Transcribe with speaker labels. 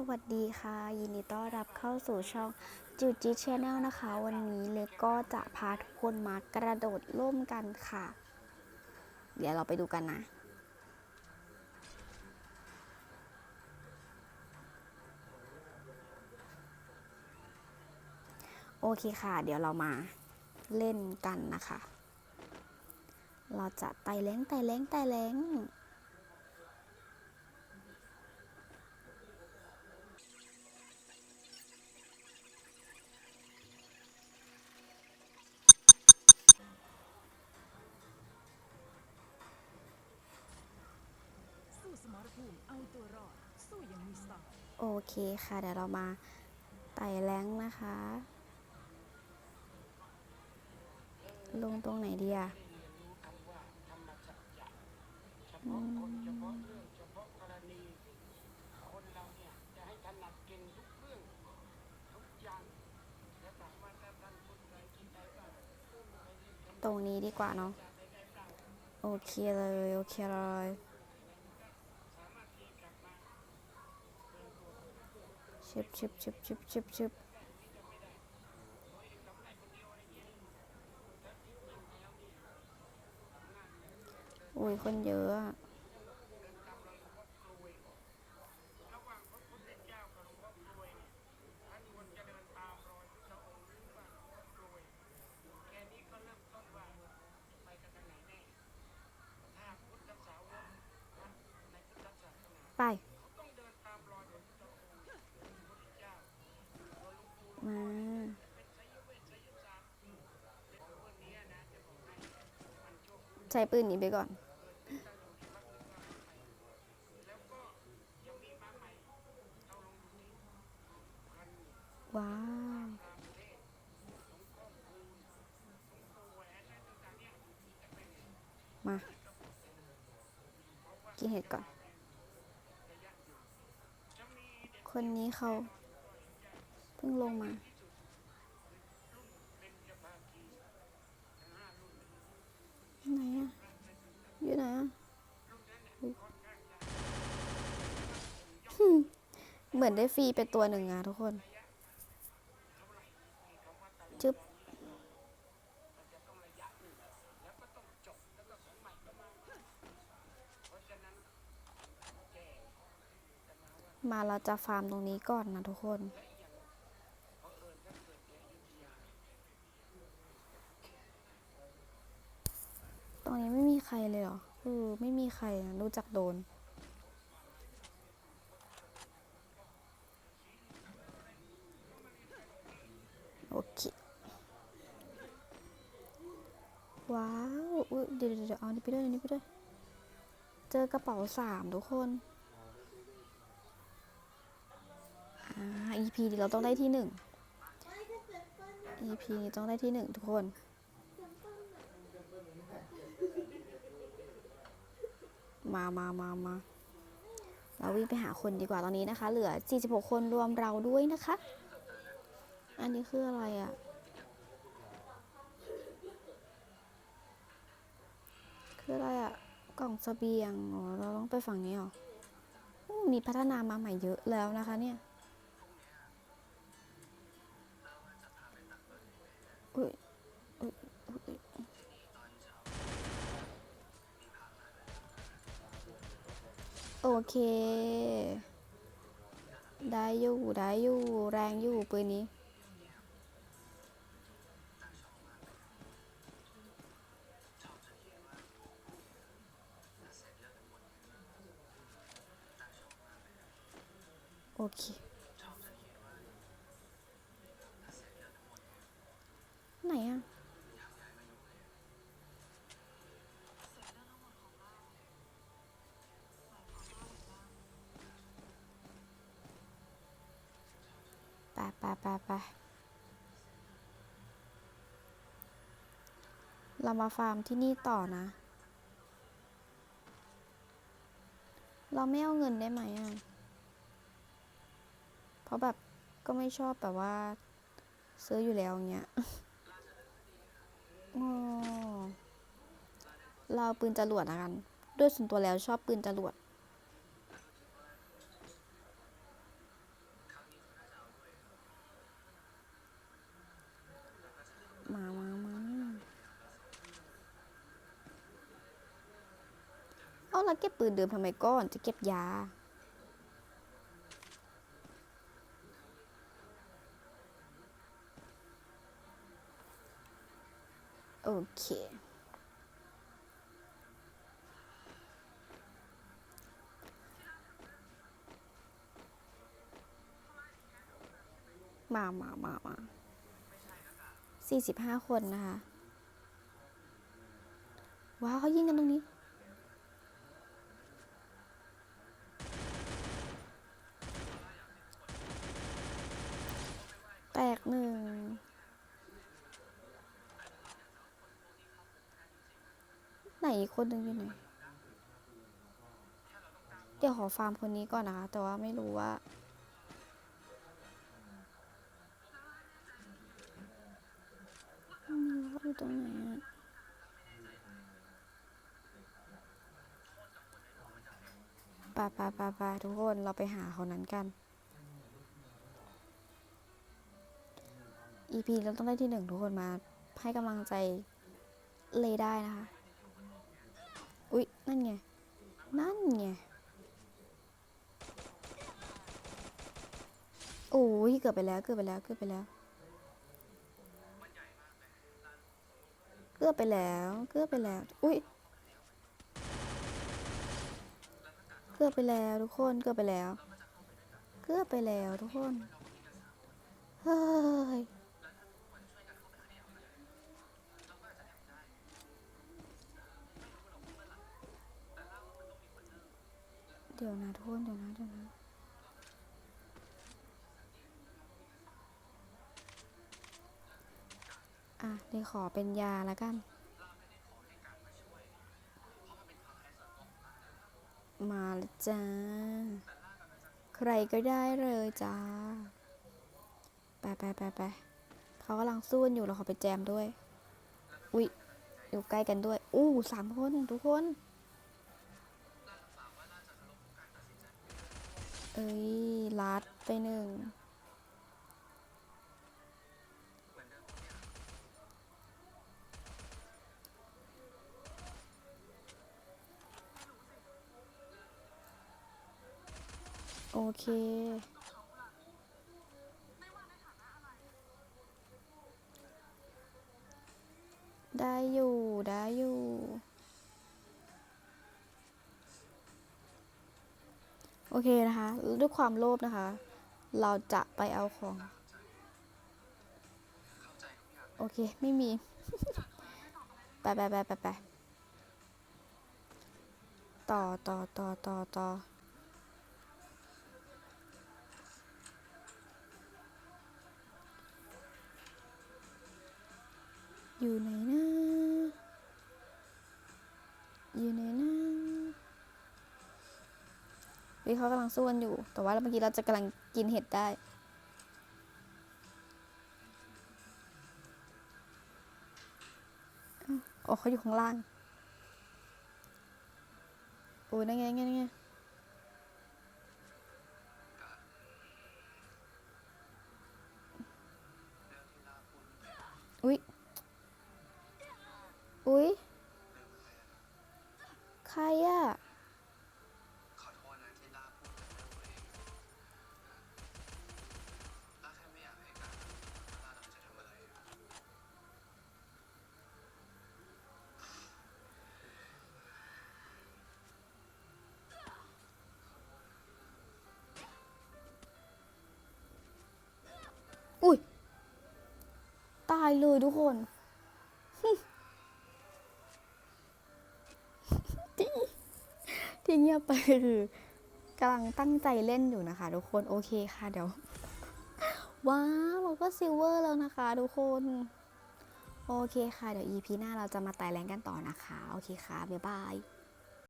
Speaker 1: สวัสดีค่ะ ยินดีต้อนรับเข้าสู่ช่องจูจิชแนลนะคะ วันนี้เล็กก็จะพาทุกคนมากระโดดร่มกันค่ะ เดี๋ยวเราไปดูกันนะ โอเคค่ะ เดี๋ยวเรามาเล่นกันนะคะ เราจะไต่แรงไต่แรงไต่แรง โอเคค่ะ เดี๋ยวเรามาไต่แรงนะคะ ลงตรงไหนดีอะตรงนี้ดีกว่าเนาะ โอเคเลย โอเคเลย ชิบชิบชิบชิบชิบชิบอุ้ยคนเยอะอะไป มา ใช้ปืนนี้ไปก่อน ว้าว มากินเห็ดก่อน คนนี้เขาเพิ่งลงมา ไหนอะอยู่ไหนอะอุ๊ยหึ่ม เหมือนได้ฟรีไปตัวหนึ่งอะทุกคน จึ๊บมาเราจะฟาร์มตรงนี้ก่อนนะทุกคน ตรงนี้ไม่มีใครเลยเหรอเออไม่มีใครอะรู้จักโดน โอเค ว้าวอุ๊ยเดี๋ยวเดี๋ยวเอานี่ไปด้วยอานี่ไปด้วย เจอกระเป๋าสามทุกคนอ่า EP นี้เราต้องได้ที่หนึ่ง EP นี้ต้องได้ที่หนึ่งทุกคนมามามามาเราวิ่งไปหาคนดีกว่าตอนนี้นะคะ เหลือ 46 คนรวมเราด้วยนะคะ อันนี้คืออะไรอะ่ะ คืออะไรอะกล่องเสบียงอ๋อเราต้องไปฝั่งนี้เหรอมีพัฒนามาใหม่เยอะแล้วนะคะเนี่ยอุ๊ยอุ๊ยอุ๊ยโอเค ได้อยู่ ได้อยู่ แรงอยู่ปืนนี้ โอเค ไหนอะไปไปไปไปเรามาฟาร์มที่นี่ต่อนะ เราไม่เอาเงินได้ไหมอะ ราะแบบก็ไม่ชอบแบบว่า ซื้ออยู่แล้วเงี้ยเราปืนจรวดนะกัน ด้วยส่วนตัวแล้วชอบปืนจรวด มามามาเอาแล้วเก็บปืนเดิมทำไมก่อนจะเก็บยา เค มามามามาสี่สิบห้าคนนะคะ ว้าวเขายิงกันตรงนี้ แตกหนึ่ง ไหน อีกคนหนึ่งอยู่ไหนเดี๋ยวขอฟาร์มคนนี้ก่อนนะคะ แต่ว่าไม่รู้ว่า อยู่ตรงไหนอะปไปไปไปทุกคนเราไปหาคนนั้นกัน EP เราต้องได้ที่หนึ่งทุกคนมาให้กำลังใจเลยได้นะคะ อุ๊ย นั่นไง นั่นไง โอ้ย เกือบไปแล้ว เกือบไปแล้ว เกือบไปแล้ว เกือบไปแล้ว เกือบไปแล้ว อุ๊ย เกือบไปแล้วทุกคน เกือบไปแล้ว เกือบไปแล้วทุกคน เฮ้ย เดี๋ยวนะทุกคนเดี๋ยวนะเดี๋ยวนะอะเดี๋ยวขอเป็นยาแล้วกัน มาแล้วจ้า ใครก็ได้เลยจ้า ไปไปไปไปเขากำลังสู้นอยู่เราขอไปแจมด้วย อุ๊ย อยู่ใกล้กันด้วย อู้สามคนทุกคน เอ้ยลัดไปหนึ่ง โอเคได้อยู่ ได้อยู่ โอเคนะคะ ด้วยความโลภนะคะ เราจะไปเอาของ โอเค ไม่มี ไปไปไปไปไปต่อต่อต่อต่อต่ออยู่ไหนนะ เฮ้ยเขากำลังสู้กันอยู่ แต่ว่าเมื่อกี้เราจะกำลังกินเห็ดได้อ้าวอ๋อเขาอยู่ข้างล่าง โอ้ยนั่นไงนั่นไงนั่นไงอุ๊ยายเลยทุกคนที่ที่เงียบไปคือกำลังตั้งใจเล่นอยู่นะคะ ทุกคนโอเคค่ะเดี๋ยว ว้าวเราก็ซิลเวอร์แล้วนะคะ ทุกคน โอเคค่ะ เดี๋ยว EP หน้าเราจะมาไต่แรงกันต่อนะคะ โอเคค่ะ บ๊ายบาย